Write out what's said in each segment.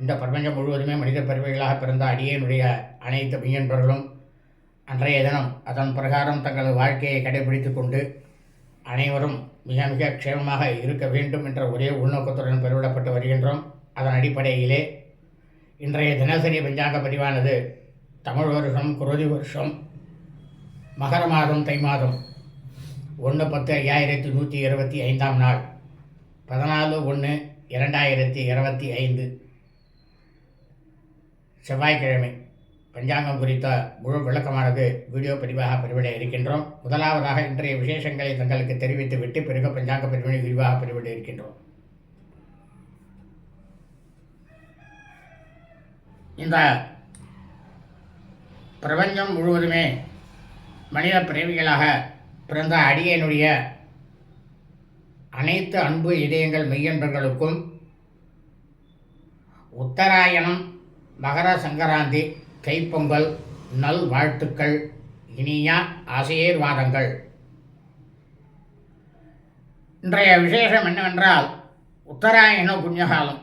இந்த பிரபஞ்சம் முழுவதுமே மனித பிறவைகளாக பிறந்த அடியனுடைய அனைத்து மெய்யன்பர்களும் அன்றைய தினம் அதன் பிரகாரம் தங்களது வாழ்க்கையை கடைபிடித்து கொண்டு அனைவரும் மிக மிக க்ஷேமமாக இருக்க வேண்டும் என்ற ஒரே உள்நோக்கத்துடன் பெருவிடப்பட்டு வருகின்றோம். அதன் அடிப்படையிலே இன்றைய தினசரி பஞ்சாங்க பதிவானது தமிழ் வருஷம் குருதி வருஷம் மகர மாதம் தை மாதம். ஒன்று பத்து ஐயாயிரத்தி நூற்றி இருபத்தி ஐந்தாம் நாள். பதினாலு ஒன்று இரண்டாயிரத்தி இருபத்தி ஐந்து. செவ்வாய்க்கிழமை. பஞ்சாங்கம் குறித்த முழு விளக்கமானது வீடியோ பதிவாக பதிவிட இருக்கின்றோம். முதலாவதாக இன்றைய விசேஷங்களை தங்களுக்கு தெரிவித்துவிட்டு பிறகு பஞ்சாங்க பதிவினை விரிவாக பதிவிட இருக்கின்றோம். இந்த பிரபஞ்சம் முழுவதுமே மனித பிறவிகளாக பிறந்த அடியனுடைய அனைத்து அன்பு இதயங்கள் மெய்யன்பர்களுக்கும் உத்தராயணம் மகர சங்கராந்தி கைப்பொங்கல் நல் வாழ்த்துக்கள் இனிய ஆசீர்வாதங்கள். இன்றைய விசேஷம் என்னவென்றால் உத்தராயண புண்ணியகாலம்.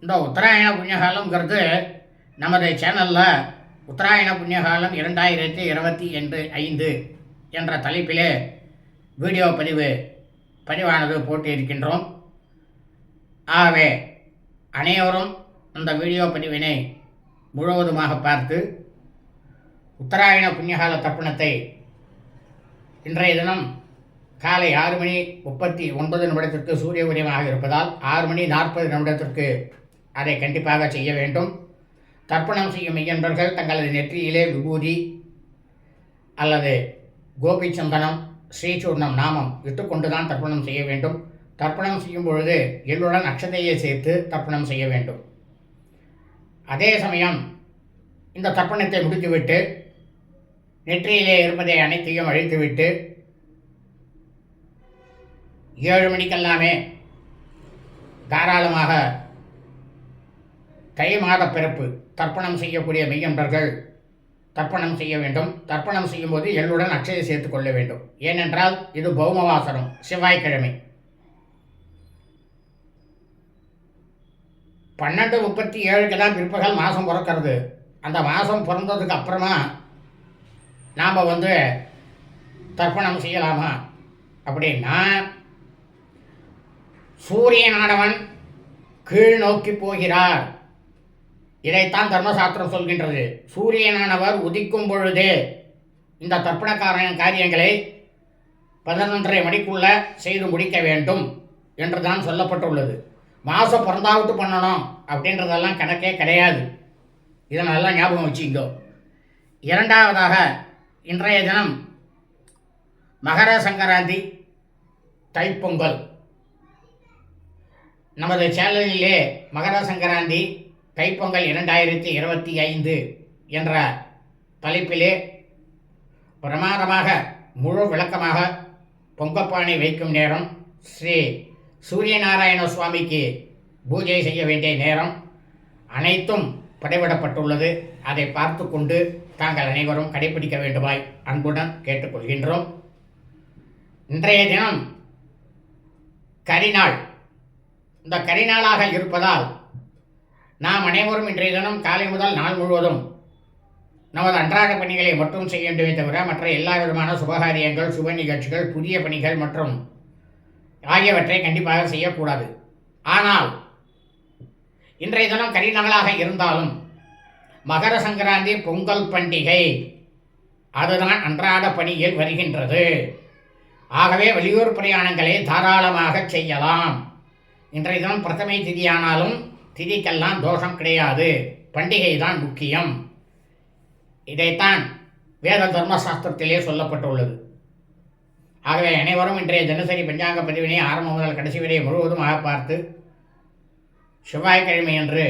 இந்த உத்தராயண புண்ணியகாலங்கிறது நமது சேனலில் உத்தராயண புண்ணியகாலம் இரண்டாயிரத்தி இருபத்தி எண்டு ஐந்து என்ற தலைப்பிலே வீடியோ பதிவு பதிவானது போட்டு இருக்கின்றோம் ஆகவே அனைவரும் அந்த வீடியோ பதிவினை முழுவதுமாக பார்த்து உத்தராயண புண்ணியகால தர்ப்பணத்தை இன்றைய தினம் காலை ஆறு மணி முப்பத்தி ஒன்பது நிமிடத்திற்கு சூரிய உதயமாக இருப்பதால் ஆறு மணி நாற்பது நிமிடத்திற்கு அதை கண்டிப்பாக செய்ய வேண்டும். தர்ப்பணம் செய்யும் மெய்யன்பர்கள் தங்களது நெற்றியிலே விபூதி அல்லது கோபி சந்தனம் ஸ்ரீசூர்ணம் நாமம் இட்டுக்கொண்டு தான் தர்ப்பணம் செய்ய வேண்டும். தர்ப்பணம் செய்யும் பொழுது எள்ளுடன் அக்ஷதையை சேர்த்து தர்ப்பணம் செய்ய வேண்டும். அதே சமயம் இந்த தர்ப்பணத்தை முடித்துவிட்டு நெற்றியிலே இருப்பதை அனைத்தையும் அழித்துவிட்டு ஏழு மணிக்கெல்லாமே தாராளமாக தை மாத பிறப்பு தர்ப்பணம் செய்யக்கூடிய மெய்யன்பர்கள் தர்ப்பணம் செய்ய வேண்டும். தர்ப்பணம் செய்யும்போது எள்ளுடன் அக்ஷயை சேர்த்து கொள்ள வேண்டும். ஏனென்றால் இது பௌமவாசனம் செவ்வாய்க்கிழமை. பன்னெண்டு முப்பத்தி ஏழுக்கு தான் பிற்பகல் மாதம் பிறக்கிறது. அந்த மாதம் பிறந்ததுக்கு அப்புறமா நாம் வந்து தர்ப்பணம் செய்யலாமா? அப்படின்னா சூரியனானவன் கீழ் நோக்கி போகிறார். இதைத்தான் தர்மசாஸ்திரம் சொல்கின்றது. சூரியனானவர் உதிக்கும் பொழுதே இந்த தர்ப்பணக்காரன் காரியங்களை பதினொன்றரை மணிக்குள்ள செய்து முடிக்க வேண்டும் என்று தான் சொல்லப்பட்டுள்ளது. மாதம் பிறந்தாவிட்டு பண்ணணும் அப்படின்றதெல்லாம் கணக்கே கிடையாது. இதை நல்லா ஞாபகம் வச்சுக்கோ. இரண்டாவதாக இன்றைய தினம் மகர சங்கராந்தி தைப்பொங்கல். நமது சேனலிலே மகர சங்கராந்தி தைப்பொங்கல் இரண்டாயிரத்தி இருபத்தி ஐந்து என்ற தலைப்பிலே பிரமாதமாக முழு விளக்கமாக பொங்கப்பானை வைக்கும் நேரம் ஸ்ரீ சூரியநாராயண சுவாமிக்கு பூஜை செய்ய வேண்டிய நேரம் அனைத்தும் படைவிடப்பட்டுள்ளது அதை பார்த்து கொண்டு தாங்கள் அனைவரும் கடைபிடிக்க வேண்டுமாய் அன்புடன் கேட்டுக்கொள்கின்றோம். இன்றைய தினம் கரிநாள். இந்த கரிநாளாக இருப்பதால் நாம் அனைவரும் இன்றைய தினம் காலை முதல் நாள் முழுவதும் நமது அன்றாட பணிகளை மட்டும் செய்ய வேண்டுமே தவிர மற்ற எல்லா விதமான சுபகாரியங்கள் சுப நிகழ்ச்சிகள் புதிய பணிகள் மற்றும் ஆகியவற்றை கண்டிப்பாக செய்யக்கூடாது. ஆனால் இன்றைய தினம் கரிநகலாக இருந்தாலும் மகர சங்கராந்தி பொங்கல் பண்டிகை அதுதான் அன்றாட பணியில் வருகின்றது. ஆகவே வெளியூர் பிரயாணங்களை தாராளமாக செய்யலாம். இன்றைய தினம் பிரதமை திதியானாலும் திதிக்கெல்லாம் தோஷம் கிடையாது. பண்டிகை தான் முக்கியம். இதைத்தான் வேத தர்மசாஸ்திரத்திலே சொல்லப்பட்டுள்ளது. ஆகவே அனைவரும் இன்றைய தினசரி பஞ்சாங்க பதிவினை ஆரம்பம் முதல் கடைசி வரை முழுவதுமாக பார்த்து செவ்வாய்க்கிழமையன்று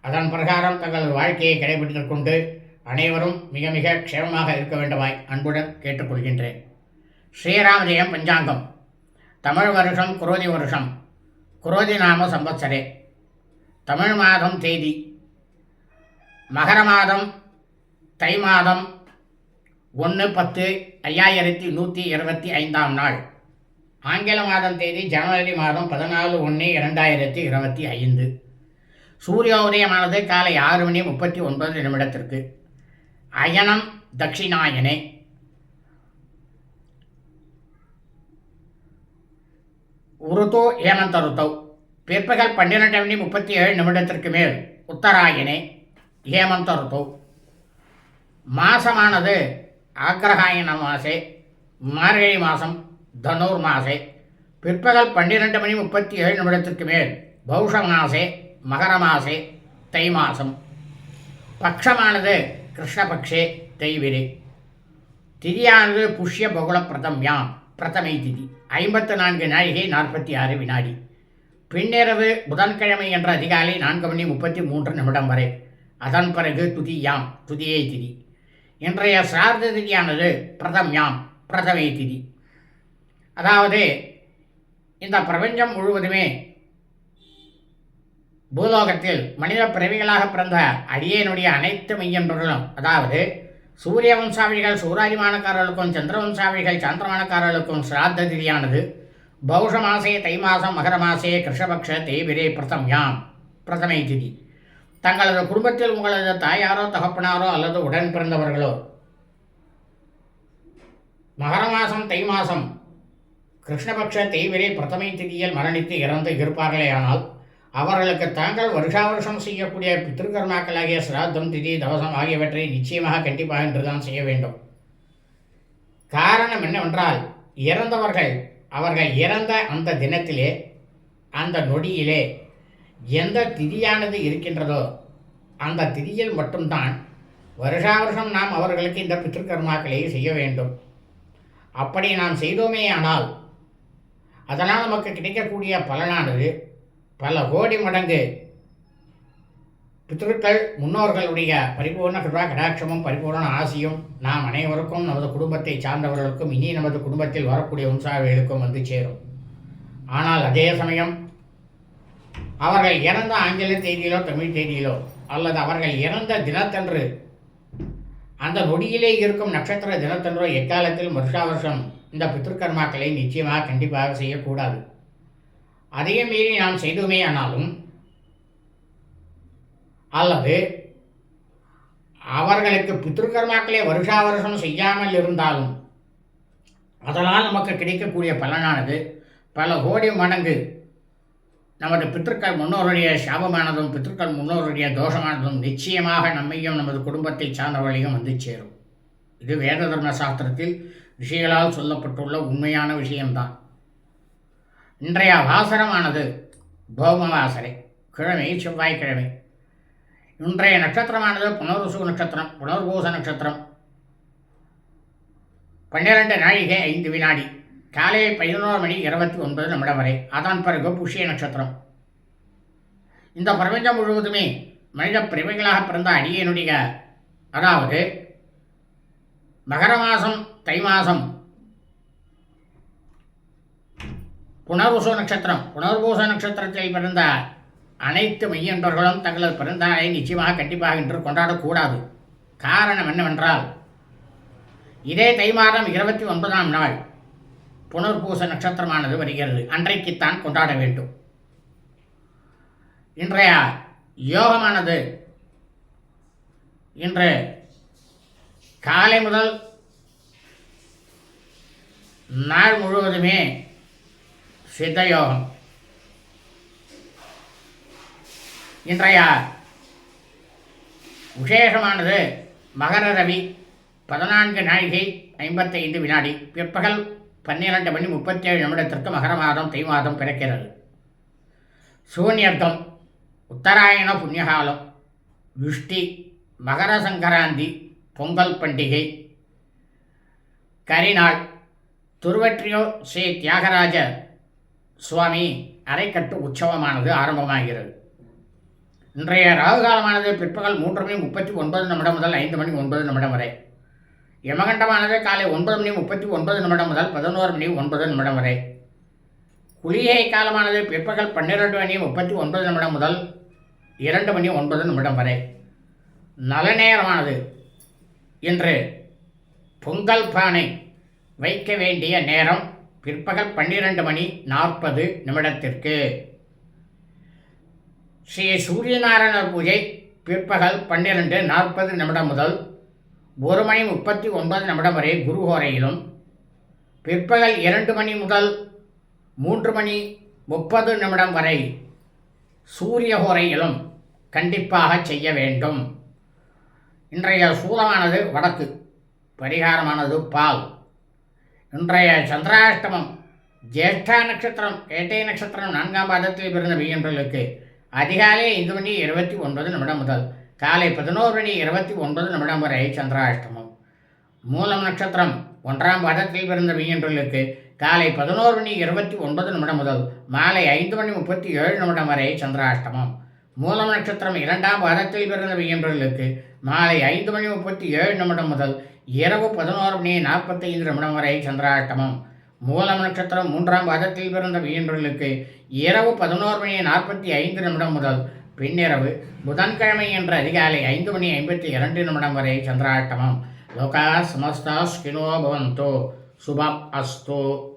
அதன் பிரகாரம் தங்கள் வாழ்க்கையை கடைபிடித்துக் கொண்டு அனைவரும் மிக மிக க்ஷேமமாக இருக்க வேண்டுமாய் அன்புடன் கேட்டுக்கொள்கின்றேன். ஸ்ரீராமஜெயம் பஞ்சாங்கம். தமிழ் வருஷம் குரோதி வருஷம். குரோதி நாம சம்பத்சரே. தமிழ் மாதம் தேதி. மகர மாதம் தை மாதம் ஒன்று பத்து ஐயாயிரத்தி நூற்றி இருபத்தி ஐந்தாம் நாள். ஆங்கில மாதம் தேதி ஜனவரி மாதம் பதினாலு ஒன்று இரண்டாயிரத்தி இருபத்தி ஐந்து. சூரிய உதயமானது காலை ஆறு மணி முப்பத்தி ஒன்பது நிமிடத்திற்கு. அயனம் தட்சிணாயனே. உருதோ ஹேமந்த ருத்தௌ பிற்பகல் பன்னிரெண்டு மணி முப்பத்தி ஏழு நிமிடத்திற்கு மேல். உத்தராயணே ஹேமந்த ருத்தௌ மாசமானது ஆக்ரஹாயன மாசே மார்கழி மாதம் தனுர் மாசே பிற்பகல் பன்னிரெண்டு மணி முப்பத்தி ஏழு நிமிடத்திற்கு மேல் பௌஷ மாசே மகர மாசே தை மாதம் பக்ஷமானது கிருஷ்ணபக்ஷே தைவிரே. திதியானது புஷ்ய பகுல பிரதம்யாம் பிரதமை திதி. ஐம்பத்து நான்கு நாழிகை நாற்பத்தி ஆறு வினாடி. பின்னிரவு புதன்கிழமை என்ற அதிகாலை நான்கு மணி முப்பத்தி மூன்று நிமிடம் வரை. அதன் பிறகு துதியாம் துதியை திதி. இன்றைய சிரார்த்த திதியானது பிரதம்யாம் பிரதமை திதி. அதாவது இந்த பிரபஞ்சம் முழுவதுமே பூலோகத்தில் மனித பிறவிகளாக பிறந்த அடியேனுடைய அனைத்து மெய்யன்பர்களும் அதாவது சூரிய வம்சாவளிகள் சூராதிமானக்காரர்களுக்கும் சந்திர வம்சாவளிகள் சாந்திரமானக்காரர்களுக்கும் சிராத்த திதியானது பௌஷ மாசே தை மாசம் மகர மாசே கிருஷ்ணபக்ஷ தேவிரே பிரதம்யாம் பிரதமை திதி. தங்களது குடும்பத்தில் உங்களது தாயாரோ தகப்பனாரோ அல்லது உடன் பிறந்தவர்களோ மகர மாதம் தை மாதம் கிருஷ்ணபக்ஷ தெய்வரே பிரதமை திதியில் மரணித்து இறந்து இருப்பார்களேயானால் அவர்களுக்கு தாங்கள் வருஷா வருஷம் செய்யக்கூடிய பித்திருக்கர்மாக்களாகிய சிராத்தம் திதி தவசம் ஆகியவற்றை நிச்சயமாக கண்டிப்பாக என்றுதான் செய்ய வேண்டும். காரணம் என்னவென்றால் இறந்தவர்கள் அவர்கள் இறந்த அந்த தினத்திலே அந்த நொடியிலே எந்த திதியானது இருக்கின்றதோ அந்த திதியில் மட்டும்தான் வருஷா வருஷம் நாம் அவர்களுக்கு இந்த பித்திருக்கர்மாக்களை செய்ய வேண்டும். அப்படி நாம் செய்தோமே ஆனால் அதனால் நமக்கு கிடைக்கக்கூடிய பலனானது பல கோடி மடங்கு பித்திருக்கள் முன்னோர்களுடைய பரிபூர்ண கிருபா கடாட்சமும் பரிபூர்ண ஆசியும் நாம் அனைவருக்கும் நமது குடும்பத்தை சார்ந்தவர்களுக்கும் இனி நமது குடும்பத்தில் வரக்கூடிய வம்சாவளிகளுக்கும் வந்து சேரும். ஆனால் அதே சமயம் அவர்கள் இறந்த ஆங்கில தேதியிலோ தமிழ் தேதியிலோ அல்லது அவர்கள் இறந்த தினத்தன்று அந்த நொடியிலே இருக்கும் நட்சத்திர தினத்தன்றோ எக்காலத்தில் வருஷா வருஷம் இந்த பித்ருக்கர்மாக்களை நிச்சயமாக கண்டிப்பாக செய்யக்கூடாது. அதையும் மீறி நாம் செய்துமே ஆனாலும் அல்லது அவர்களுக்கு பித்ருக்கர்மாக்களை வருஷா வருஷம் செய்யாமல் இருந்தாலும் அதனால் நமக்கு கிடைக்கக்கூடிய பலனானது பல கோடி மடங்கு நமது பித்திருக்கள் முன்னோருடைய சாபமானதும் பித்திருக்கள் முன்னோருடைய தோஷமானதும் நிச்சயமாக நம்மையும் நமது குடும்பத்தை சார்ந்தவர்களையும் வந்து சேரும். இது வேத தர்ம சாஸ்திரத்தில் ரிஷிகளால் சொல்லப்பட்டுள்ள உண்மையான விஷயம்தான். இன்றைய வாசரமானது பௌமவாசரை கிழமை செவ்வாய்க்கிழமை. இன்றைய நட்சத்திரமானது புனர்வசு நட்சத்திரம் புனர்பூச நட்சத்திரம். பன்னிரண்டு நாழிகை ஐந்து வினாடி. காலை பதினோரு மணி இருபத்தி ஒன்பது நிமிடம் வரை. அதன் பிறகு புஷ்ய நட்சத்திரம். இந்த பிரபஞ்சம் முழுவதுமே மனித பிரிவைகளாக பிறந்த அடியனுடைய அதாவது மகர மாதம் தை மாதம் புனர்வசு நட்சத்திரம். புனர்பூச நட்சத்திரத்தில் பிறந்த அனைத்து மையன்பர்களும் தங்களது பிறந்தநாளை நிச்சயமாக கண்டிப்பாக இன்று கொண்டாடக்கூடாது. காரணம் என்னவென்றால் இதே தை மாதம் இருபத்தி ஒன்பதாம் நாள். புனர்பூச நட்சத்திரமானது வருகிறது. அன்றைக்குத்தான் கொண்டாட வேண்டும். இன்றைய யோகமானது இன்று காலை முதல் நாள் முழுவதுமே சித்தயோகம். இன்றைய விசேஷமானது மகர ரவி பதினான்கு நாழிகை ஐம்பத்தைந்து வினாடி. பிற்பகல் பன்னிரண்டு மணி முப்பத்தேழு நிமிடத்திற்கு மகர மாதம் தை மாதம் பிறக்கிறது. சூன்யர்த்தம் உத்தராயண புண்ணியகாலம் விஷ்டி மகர சங்கராந்தி பொங்கல் பண்டிகை கரிநாள் துருவற்றியோ ஸ்ரீ தியாகராஜ சுவாமி அரைக்கட்டு உற்சவமானது ஆரம்பமாகிறது. இன்றைய ராகு காலமானது பிற்பகல் மூன்று மணி முப்பத்தி ஒன்பது நிமிடம் முதல் ஐந்து மணி ஒன்பது நிமிடம் வரை. யமகண்டமானது காலை ஒன்பது மணி முப்பத்தி ஒன்பது நிமிடம் முதல் பதினோரு மணி ஒன்பது நிமிடம் வரை. குளிகை காலமானது பிற்பகல் பன்னிரெண்டு மணி முப்பத்தி ஒன்பது நிமிடம் முதல் இரண்டு மணி ஒன்பது நிமிடம் வரை. நல நேரமானது இன்று பொங்கல் பானை வைக்க வேண்டிய நேரம் பிற்பகல் பன்னிரண்டு மணி நாற்பது நிமிடத்திற்கு. ஸ்ரீ சூரியநாராயணர் பூஜை பிற்பகல் பன்னிரண்டு நாற்பது நிமிடம் முதல் ஒரு மணி முப்பத்தி ஒன்பது நிமிடம் வரை குருஹோரையிலும் பிற்பகல் இரண்டு மணி முதல் மூன்று மணி முப்பது நிமிடம் வரை சூரிய ஹோரையிலும் கண்டிப்பாக செய்ய வேண்டும். இன்றைய சூலமானது வடக்கு பரிகாரமானது பால். இன்றைய சந்திராஷ்டமம் ஜேஷ்டா நட்சத்திரம் ஏட்டை நட்சத்திரம் நான்காம் பாதத்தில் பிறந்த மீனர்களுக்கு அதிகாலை ஐந்து மணி இருபத்தி ஒன்பது நிமிடம் முதல் காலை பதினோரு மணி இருபத்தி ஒன்பது நிமிடம் வரை சந்திராஷ்டமம். மூலம் நட்சத்திரம் ஒன்றாம் பாதத்தில் பிறந்த மீன்களுக்கு காலை பதினோரு மணி இருபத்தி ஒன்பது நிமிடம் முதல் மாலை ஐந்து மணி முப்பத்தி ஏழு நிமிடம் வரை சந்திராஷ்டமம். மூலம் நட்சத்திரம் இரண்டாம் பாதத்தில் பிறந்த மீன்களுக்கு மாலை ஐந்து மணி முப்பத்தி ஏழு நிமிடம் முதல் இரவு பதினோரு மணி நாற்பத்தைந்து நிமிடம் வரை சந்திராஷ்டமம். மூலம் நட்சத்திரம் மூன்றாம் பாதத்தில் பிறந்த மீன்களுக்கு இரவு பதினோரு மணி நாற்பத்தி ஐந்து நிமிடம் முதல் பின்னிரவு புதன்கிழமை என்ற அதிகாலை ஐந்து மணி ஐம்பத்தி இரண்டு நிமிடம் வரை சந்திராட்டமம். லோகா சமஸ்தா ஸ்கினோ பவந்தோ. சுபம் அஸ்தோ.